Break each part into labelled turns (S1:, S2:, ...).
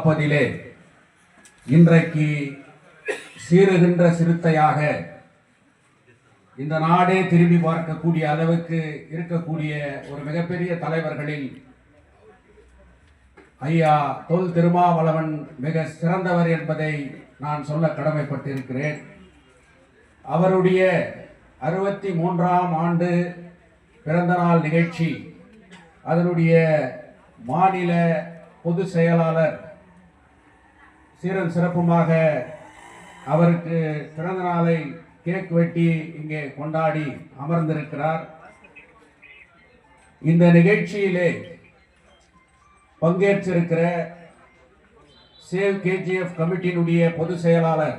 S1: காப்பதிலே இன்றைக்கு சீறுகின்ற சிறுத்தையாக இந்த நாடே திரும்பி பார்க்கக்கூடிய அளவுக்கு இருக்கக்கூடிய ஒரு மிகப்பெரிய தலைவர்களில் ஐயா தொல் திருமாவளவன் மிக சிறந்தவர் என்பதை நான் சொல்ல கடமைப்பட்டிருக்கிறேன். அவருடைய அறுபத்தி மூன்றாம் ஆண்டு பிறந்தநாள் நிகழ்ச்சி அதனுடைய மாநில பொது செயலாளர் சீரன் சிறப்புமாக அவருக்கு பிறந்த நாளை கேக் வெட்டி இங்கே கொண்டாடி அமர்ந்திருக்கிறார். இந்த நிகழ்ச்சியிலே பங்கேற்றிருக்கிற சேவ் கேஜிஎஃப் கமிட்டியினுடைய பொதுச் செயலாளர்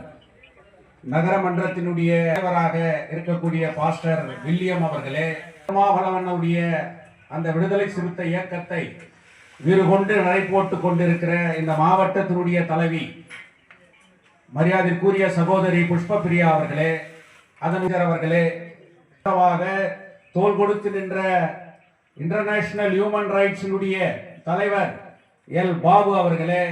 S1: நகரமன்றத்தினுடைய தலைவராக இருக்கக்கூடிய பாஸ்டர் வில்லியம் அவர்களே மாவளவனுடைய அந்த விடுதலை சிறுத்தை இயக்கத்தை வீறு கொண்டு நடை போட்டுக் கொண்டிருக்கிற இந்த மாவட்டத்தினுடைய தலைவி மரியாதைக்குரிய சகோதரி புஷ்பபிரியா அவர்களே அதன் அவர்களே தோல் கொடுத்து நின்ற இன்டர்நேஷனல் ஹியூமன் ரைட்ஸினுடைய தலைவர் எல். பாபு அவர்களே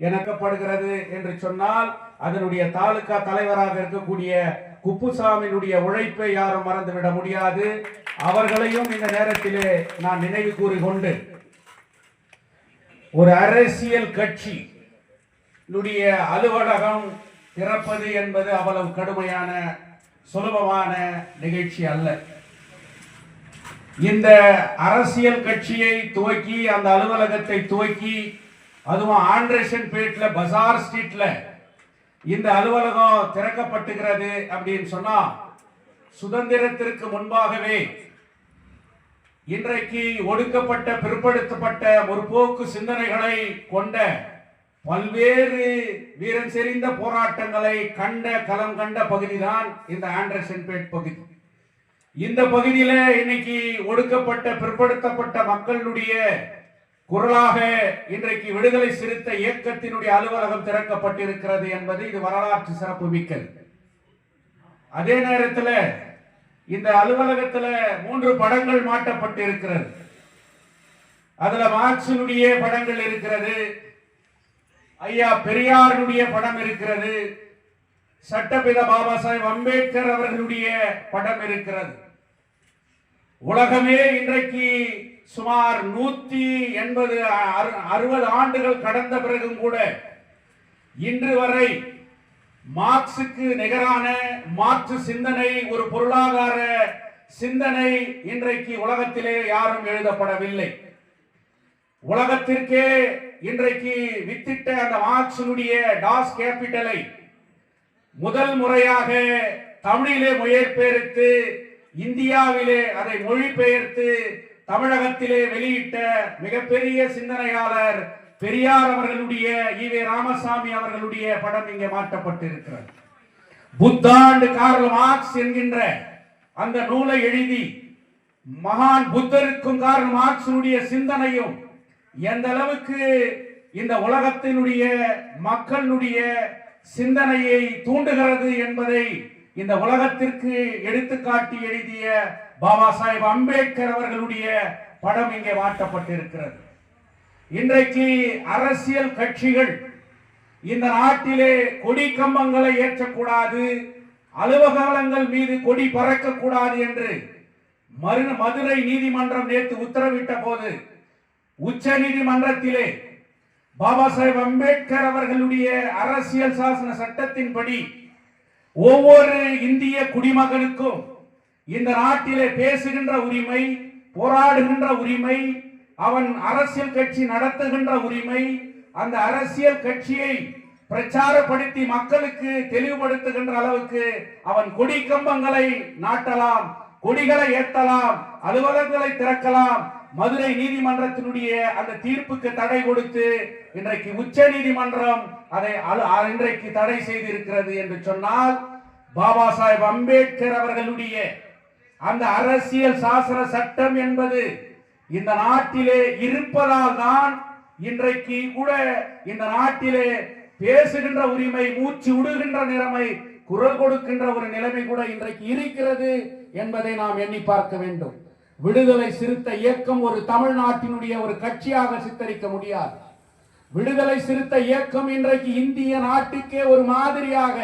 S1: இணக்கப்படுகிறது என்று சொன்னால் அதனுடைய தாலுகா தலைவராக இருக்கக்கூடிய குப்புசாமியினுடைய உழைப்பை யாரும் மறந்துவிட முடியாது. அவர்களையும் இந்த நேரத்திலே நான் நினைவு கூறிக்கொண்டு ஒரு அரசியல் கட்சி அலுவலகம் திறப்பது என்பது அவ்வளவு கடுமையான சுலபமான நிகழ்ச்சி அல்ல. இந்த அரசியல் கட்சியை துவக்கி அந்த அலுவலகத்தை துவக்கி அதுவும் ஆண்ட்ரேஷன் பேட்ல பசார் ஸ்ட்ரீட்ல இந்த அலுவலகம் திறக்கப்பட்டுகிறது அப்படின்னு சொன்னா சுதந்திரத்திற்கு முன்பாகவே இன்றைக்கு ஒடுக்கப்பட்ட பிற்படுத்தப்பட்ட முற்போக்கு சிந்தனைகளை கொண்ட பல்வேறு வீரன் செறிந்த போராட்டங்களை கண்ட களம் கண்ட பகுதிதான் இந்த ஆண்டர்சன்பேட் பகுதி. இந்த பகுதியில இன்னைக்கு ஒடுக்கப்பட்ட பிற்படுத்தப்பட்ட மக்களுடைய குரலாக இன்றைக்கு விடுதலை சிறுத்த இயக்கத்தினுடைய அலுவலகம் திறக்கப்பட்டிருக்கிறது என்பது இது வரலாற்று சிறப்பு மிக்கது அதே நேரத்தில் இந்த அலுவலகத்துல மூன்று படங்கள் மாட்டப்பட்டிருக்கிறது. அதுல மார்க்சினுடைய படங்கள் இருக்கிறது. ஐயா பெரியாருடைய படம் இருக்கிறது. சட்டபித பாபா சாஹிப் அம்பேத்கர் அவர்களுடைய படம் இருக்கிறது. உலகமே இன்றைக்கு சுமார் நூத்தி எண்பது அறுபது ஆண்டுகள் கடந்த பிறகும் கூட இன்று வரை மார்க்சுக்கு நிகரான மார்க்சு சிந்தனை ஒரு பொருளாதார சிந்தனை இன்றைக்கு உலகத்திலே யாரும் எழுதப்படவில்லை. உலகத்திற்கே இன்றைக்கு வித்திட்ட அந்த மார்க்சினுடைய டாஸ் கேபிட்டலை முதல் முறையாக தமிழிலே மொழிபெயர்த்து இந்தியாவிலே அதை மொழிபெயர்த்து தமிழகத்திலே வெளியிட்ட மிகப்பெரிய சிந்தனையாளர் பெரியார் அவர்களுடைய ஈவே ராமசாமி அவர்களுடைய படம் இங்கே மாற்றப்பட்டிருக்கிறது. புத்தாண்டு கார்ல் மார்க்ஸ் என்கின்ற அந்த நூலை எழுதி மகான் புத்தருக்கும் கார்ல் மார்க்ஸினுடைய சிந்தனையும் எந்த அளவுக்கு இந்த உலகத்தினுடைய மக்களுடைய சிந்தனையை தூண்டுகிறது என்பதை இந்த உலகத்திற்கு எடுத்துக்காட்டி எழுதிய பாபா சாஹேப் அம்பேத்கர் அவர்களுடைய படம் இங்கே மாற்றப்பட்டிருக்கிறது. இன்றைக்கு அரசியல் கட்சிகள் இந்த நாட்டிலே கொடி கம்பங்களை ஏற்றக்கூடாது அலுவலகங்கள் மீது கொடி பறக்கக்கூடாது என்று மதுரை நீதிமன்றம் நேற்று உத்தரவிட்ட போது உச்ச நீதிமன்றத்திலே பாபா சாஹேப் அம்பேத்கர் அவர்களுடைய அரசியல் சாசன சட்டத்தின்படி ஒவ்வொரு இந்திய குடிமகனுக்கும் இந்த நாட்டிலே பேசுகின்ற உரிமை போராடுகின்ற உரிமை அவன் அரசியல் கட்சி நடத்துகின்ற உரிமை அந்த அரசியல் கட்சியை பிரச்சாரப்படுத்தி மக்களுக்கு தெளிவுபடுத்துகின்ற அளவுக்கு அவன் கொடி கம்பங்களை நாட்டலாம் கொடிகளை ஏத்தலாம் அலுவலகங்களை திறக்கலாம். மதுரை நீதிமன்றத்தினுடைய அந்த தீர்ப்புக்கு தடை கொடுத்து இன்றைக்கு உச்ச நீதிமன்றம் அதை அலு- அ- இன்றைக்கு தடை செய்திருக்கிறது என்று சொன்னால் பாபா சாஹேப் அம்பேத்கர் அவர்களுடைய அந்த அரசியல் சாசன சட்டம் என்பது இந்த நாட்டிலே இருப்பதால் தான் இன்றைக்கு கூட இந்த நாட்டிலே பேசுகின்ற உரிமை மூச்சு விடுகின்ற நிலைமை குரல் கொடுக்கின்ற ஒரு நிலைமை கூட இன்றைக்கு இருக்கிறது என்பதை நாம் எண்ணி பார்க்க வேண்டும். விடுதலை சிறுத்த இயக்கம் ஒரு தமிழ்நாட்டினுடைய ஒரு கட்சியாக சித்தரிக்க முடியாது. விடுதலை சிறுத்த இயக்கம் இன்றைக்கு இந்திய நாட்டுக்கே ஒரு மாதிரியாக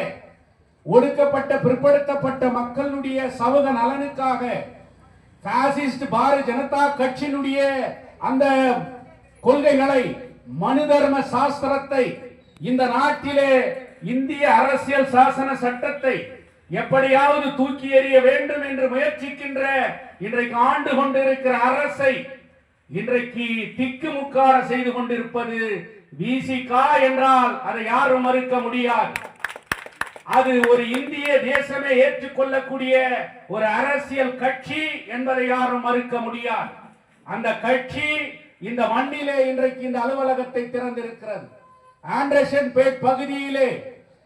S1: ஒடுக்கப்பட்ட பிற்படுத்தப்பட்ட மக்களுடைய சமூக நலனுக்காக பாசிஸ்ட் பாரதிய ஜனதா கட்சியினுடைய அந்த கொள்கைகளை மனு தர்ம சாஸ்திரத்தை இந்த நாட்டிலே இந்திய அரசியல் சாசன சட்டத்தை எப்படியாவது தூக்கி எறிய வேண்டும் என்று முயற்சிக்கின்ற இன்றைக்கு ஆண்டு கொண்டிருக்கிற அரசை இன்றைக்கு திக்குமுக்கார செய்து கொண்டிருப்பது விசிகா என்றால் அதை யாரும் மறுக்க முடியாது. அது ஒரு இந்திய தேசமே ஏற்றுக்கொள்ளக்கூடிய ஒரு அரசியல் கட்சி என்பதை யாரும் மறுக்க முடியாது. அந்த கட்சி இந்த மண்ணிலே இன்றைக்கு இந்த அலுவலகத்தை திறந்திருக்கிறது. ஆண்டர்சன் பேட் பகுதியிலே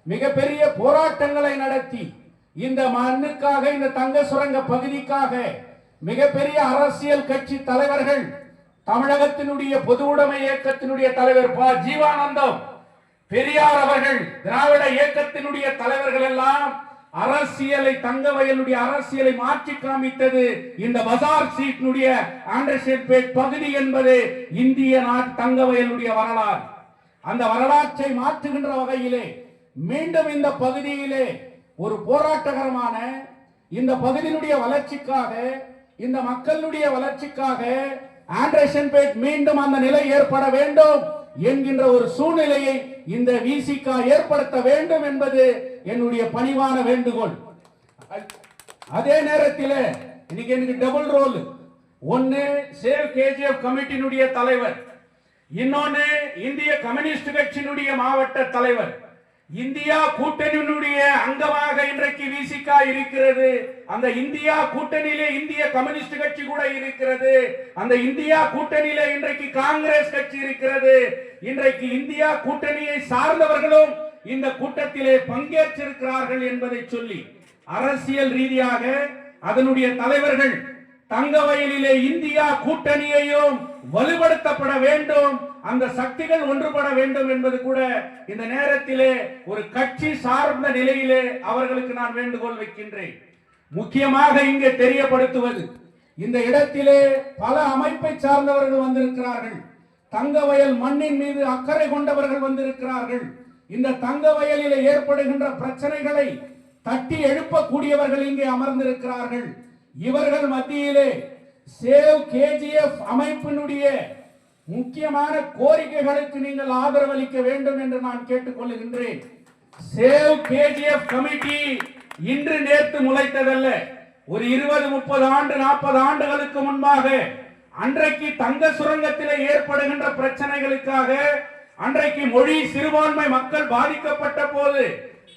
S1: மிகப்பெரிய போராட்டங்களை நடத்தி இந்த மண்ணுக்காக இந்த தங்க சுரங்க பகுதிக்காக மிகப்பெரிய அரசியல் கட்சி தலைவர்கள் தமிழகத்தினுடைய பொது உடைமை இயக்கத்தினுடைய தலைவர் ப. ஜீவானந்தம் பெரியார் அவர்கள் திராவிட இயக்கத்தினுடைய தலைவர்கள் எல்லாம் அரசியலை தங்கவயலுடைய அரசியலை மாற்றி காமித்தது. இந்த பசார் சீட்டினுடைய ஆண்டர்ஷேட்பேட் பகுதி என்பது இந்திய நாட்டு தங்கவயலுடைய வரலாறு. அந்த வரலாற்றை மாற்றுகின்ற வகையிலே மீண்டும் இந்த பகுதியிலே ஒரு போராட்டகரமான இந்த பகுதியினுடைய வளர்ச்சிக்காக இந்த மக்களுடைய வளர்ச்சிக்காக ஆண்டர்ஷன்பேட் மீண்டும் அந்த நிலை ஏற்பட வேண்டும். என்கின்ற ஒரு சூழ்நிலையை இந்த விசிகா ஏற்படுத்த வேண்டும் என்பது என்னுடைய பணிவான வேண்டுகோள். அதே நேரத்தில் இன்னைக்கு எனக்கு டபுள் ரோல் ஒன்னு சேவ் கேஜிஎஃப் கமிட்டியினுடைய தலைவர். இன்னொன்னு இந்திய கம்யூனிஸ்ட் கட்சியினுடைய மாவட்ட தலைவர். இந்தியா கூட்டணியினுடைய அங்கமாக இன்றைக்கு விசிகா இருக்கிறது. அந்த இந்தியா கூட்டணியிலே இந்திய கம்யூனிஸ்ட் கட்சி கூட இருக்கிறது. அந்த இந்தியா கூட்டணியிலே இன்றைக்கு காங்கிரஸ் கட்சி இருக்கிறது. இன்றைக்கு இந்தியா கூட்டணியை சார்ந்தவர்களும் இந்த கூட்டத்திலே பங்கேற்றிருக்கிறார்கள் என்பதை சொல்லி அரசியல் ரீதியாக அதனுடைய தலைவர்கள் தங்க வயலிலே இந்தியா கூட்டணியையும் வலுப்படுத்தப்பட வேண்டும். அந்த சக்திகள் ஒன்றுபட வேண்டும் என்பது கூட இந்த நேரத்திலே ஒரு கட்சி சார்ந்த நிலையிலே அவர்களுக்கு நான் வேண்டுகோள் வைக்கின்றேன். முக்கியமாக இங்கே தெரியப்படுத்துவது இந்த இடத்திலே பல அமைப்பை சார்ந்தவர்கள் வந்திருக்கிறார்கள். தங்க வயல் மண்ணின் மீது அக்கறை கொண்டவர்கள் வந்திருக்கிறார்கள். இந்த தங்க வயலில் ஏற்படுகின்ற பிரச்சனைகளை தட்டி எழுப்பக்கூடியவர்கள் இங்கே அமர்ந்திருக்கிறார்கள். இவர்கள் மத்தியிலே சேவ் கேஜிஎஃப் அமைப்பினுடைய முக்கியமான கோரிக்கைகளுக்கு நீங்கள் ஆதரவளிக்க வேண்டும் என்று நான் கேட்டுக்கொள்கின்றேன் சேவ் கேஜிஎஃப் கமிட்டி இன்று நேற்று முளைத்ததல்ல. ஒரு இருபது முப்பது ஆண்டு நாற்பது ஆண்டுகளுக்கு முன்பாக அன்றைக்கு தங்க சுரங்கத்தில் ஏற்படுகின்ற பிரச்சனைகளுக்காக அன்றைக்கு மொழி சிறுபான்மை மக்கள் பாதிக்கப்பட்ட போது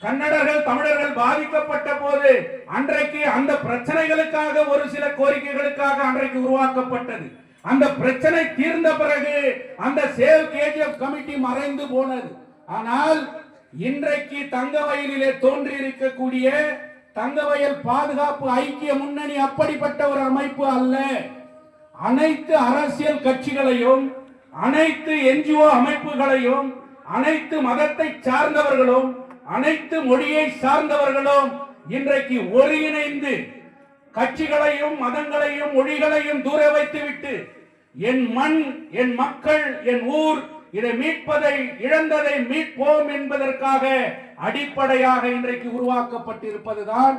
S1: கன்னடர்கள் தமிழர்கள் பாதிக்கப்பட்ட போது அன்றைக்கு அந்த பிரச்சனைகளுக்காக ஒரு சில கோரிக்கைகளுக்காக அன்றைக்கு உருவாக்கப்பட்டது. அந்த பிரச்சனை தீர்ந்த பிறகு அந்த சேவ் கேஜிஎஃப் கமிட்டி மறைந்து போனது. ஆனால் இன்றைக்கு தங்கவயலிலே தோன்றி இருக்கக்கூடிய தங்கவயல் பாதுகாப்பு ஐக்கிய முன்னணி அப்படிப்பட்ட ஒரு அமைப்பு அல்ல. அனைத்து அரசியல் கட்சிகளையும் அனைத்து என்ஜிஓ அமைப்புகளையும் அனைத்து மதத்தை சார்ந்தவர்களும் அனைத்து மொழியை சார்ந்தவர்களும் இன்றைக்கு ஒருங்கிணைந்து கட்சிகளையும் மதங்களையும் மொழிகளையும் தூர வைத்துவிட்டு என் மண் என் மக்கள் என் ஊர் இதை மீட்பதை இழந்ததை மீட்போம் என்பதற்காக அடிப்படையாக இன்றைக்கு உருவாக்கப்பட்டிருப்பதுதான்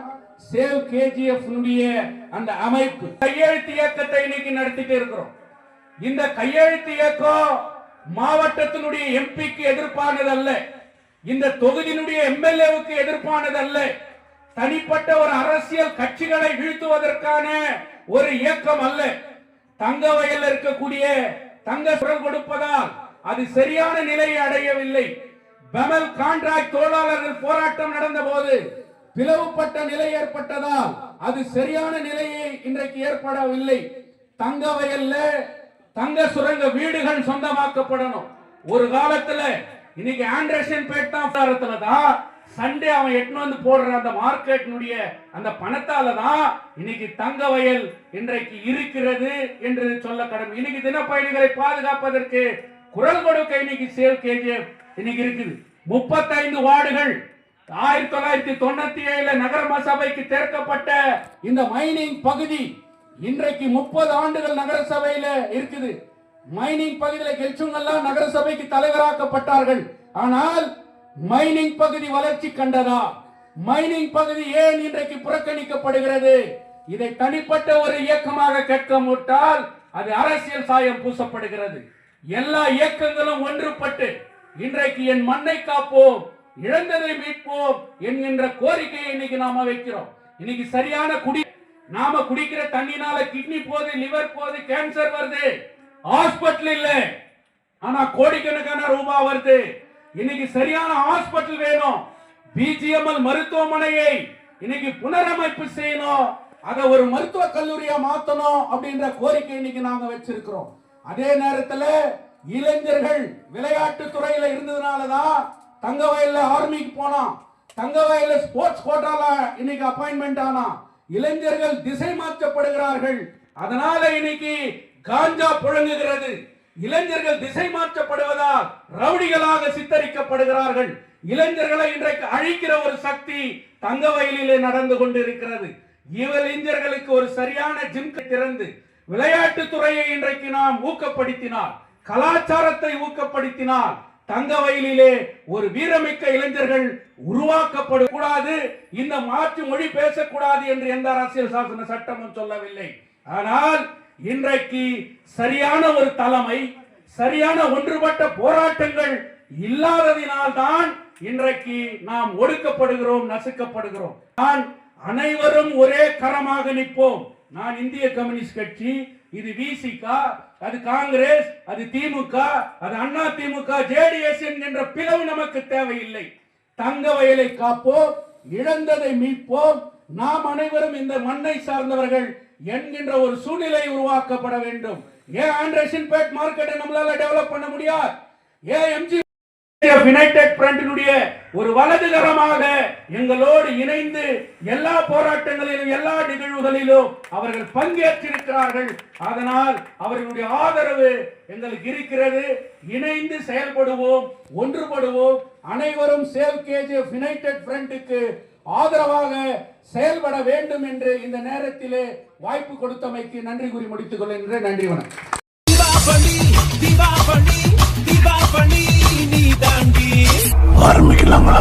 S1: சேவ் கேஜிஎஃப் அந்த அமைப்பு. கையெழுத்து இயக்கத்தை இன்னைக்கு நடத்திட்டு இருக்கிறோம். இந்த கையெழுத்து இயக்கம் மாவட்டத்தினுடைய எம்பிக்கு எதிர்ப்பானது அல்ல இந்த தொகுதியினுடைய எம்எல்ஏவுக்கு எதிர்ப்பானது அல்ல தனிப்பட்ட ஒரு அரசியல் கட்சிகளை வீழ்த்துவதற்கான ஒரு இயக்கம் அல்ல. தங்க வயல் இருக்கக்கூடிய தங்க குரல் கொடுப்பதால் அது சரியான நிலையை அடையவில்லை. பெமல் கான்ட்ராக்ட் தொழிலாளர்கள் போராட்டம் நடந்த போது பிளவுபட்ட நிலை ஏற்பட்டதால் அது சரியான நிலையை இன்றைக்கு ஏற்படவில்லை. தங்க வயல்ல தங்க சுரங்க வீடுகள் சொந்தமாக்கப்படணும். ஒரு காலத்துல இன்னைக்கு ஆண்ட்ரேஷன் பேட் தான் தான் சண்டே அவன் எட்டுன்னு வந்து போடுற அந்த மார்க்கெட்டினுடைய அந்த பணத்தால தான் இன்னைக்கு தங்க வயல் இன்றைக்கு இருக்கிறது என்று சொல்ல கடமை இன்னைக்கு தினப்பயணிகளை பாதுகாப்பதற்கு குரல் கொடுக்க இன்னைக்கு சேல் கேஜிஎஃப் இன்னைக்கு இருக்குது. முப்பத்தைந்து வார்டுகள் ஆயிரத்தி தொள்ளாயிரத்தி தொண்ணூத்தி ஏழுல நகரம சபைக்கு திறக்கப்பட்ட இந்த மைனிங் பகுதி இன்றைக்கு முப்பது ஆண்டுகள் நகரசபையில இருக்குது. மைனிங் பகுதியில கெல்சுங்கெல்லாம் நகரசபைக்கு தலைவராக்கப்பட்டார்கள். ஆனால் மைனிங் பகுதி வளர்ச்சி கண்டதா? மைனிங் பகுதி ஏன் இன்றைக்கு புறக்கணிக்கப்படுகிறது? இதை தனிப்பட்ட ஒரு இயக்கமாக கேட்க முட்டால் அது அரசியல் சாயம் பூசப்படுகிறது. எல்லா இயக்கங்களும் ஒன்றுபட்டு இன்றைக்கு என் மண்ணை காப்போம் இழந்ததை மீட்போம் என்கின்ற கோரிக்கையை இன்னைக்கு நாம வைக்கிறோம். இன்னைக்கு சரியான குடி நாம குடிக்கிற தண்ணினால கிட்னி போகுது லிவர் போகுது கேன்சர் வருது. ஹாஸ்பிட்டல் இல்ல. ஆனா கோடிக்கணக்கான ரூபாய் வருது. இன்னைக்கு சரியான ஹாஸ்பிட்டல் வேணும். பிஜிஎம்எல் மருத்துவமனையை இன்னைக்கு புனரமைப்பு செய்யணும். அதை ஒரு மருத்துவ கல்லூரியா மாத்தணும் அப்படின்ற கோரிக்கை இன்னைக்கு நாங்க வச்சிருக்கிறோம். அதே நேரத்துல இளைஞர்கள் விளையாட்டு துறையில இருந்ததுனாலதான் தங்க வயல்ல ஆர்மிக்கு போனான். தங்க வயல்ல ஸ்போர்ட்ஸ் கோட்டால இன்னைக்கு அப்பாயின்மெண்ட் ஆனா இளைஞர்கள் திசை மாற்றப்படுகிறார்கள். அதனால இன்னைக்கு காஞ்சா புழங்குகிறது. இளைஞர்கள் திசை மாற்றப்படுவதால் ரவுடிகளாக சித்தரிக்கப்படுகிறார்கள். இளைஞர்களை இன்றைக்கு அழிக்கிற ஒரு சக்தி தங்க வயலிலே நடந்து கொண்டிருக்கிறது. இளைஞர்களுக்கு ஒரு சரியான ஜிம்க திறந்து விளையாட்டு துறையை இன்றைக்கு நாம் ஊக்கப்படுத்தினால் கலாச்சாரத்தை ஊக்கப்படுத்தினால் தங்க வயலிலே ஒரு வீரமிக்க இளைஞர்கள் உருவாக்கப்படக்கூடாது இந்த மாற்று மொழி பேசக்கூடாது என்று எந்த அரசியல் சாசன சட்டமும் சொல்லவில்லை. ஆனால் இன்றைக்கு சரியான ஒரு தலைமை சரியான ஒன்றுபட்ட போராட்டங்கள் இல்லாததினால்தான் இன்றைக்கு நாம் ஒடுக்கப்படுகிறோம் நசுக்கப்படுகிறோம். நான் அனைவரும் ஒரே கரமாக நிற்போம். நான் இந்திய கம்யூனிஸ்ட் கட்சி இது விசிகா அது காங்கிரஸ் அது திமுக அது அண்ணா திமுக ஜேடிஎஸ் என்கின்ற பிளவு நமக்கு தேவையில்லை. தங்க வயலை காப்போம் இழந்ததை மீட்போம். நாம் அனைவரும் இந்த மண்ணை சார்ந்தவர்கள் என்கின்ற ஒரு சூழ்நிலை உருவாக்கப்பட வேண்டும். ஏன் ஆண்ட்ரேஷன் பேட் மார்க்கெட்டை நம்மளால டெவலப் பண்ண முடியாது. ஏன் எம்ஜி யுனைடெட் பிரண்டினுடைய ஒரு வலதுகரமாக எங்களோடு இணைந்து எல்லா போராட்டங்களிலும் எல்லா நிகழ்வுகளிலும் அவர்கள் பங்கேற்றிருக்கிறார்கள். அதனால் அவர்களுடைய ஆதரவு எங்களுக்கு இருக்கிறது. இணைந்து செயல்படுவோம் ஒன்றுபடுவோம். அனைவரும் சேவ் கேஜிஎஃப் யுனைடெட் ஃப்ரண்ட்டுக்கு ஆதரவாக செயல்பட வேண்டும் என்று இந்த நேரத்திலே வாய்ப்பு கொடுத்தமைக்கு நன்றி கூறி முடித்துக் கொள்கின்றேன். நன்றி வணக்கம்.
S2: தீபாவளி தீபாவளி தீபாவளி நீ தாண்டி.
S3: ஆரம்பிக்கலாங்களா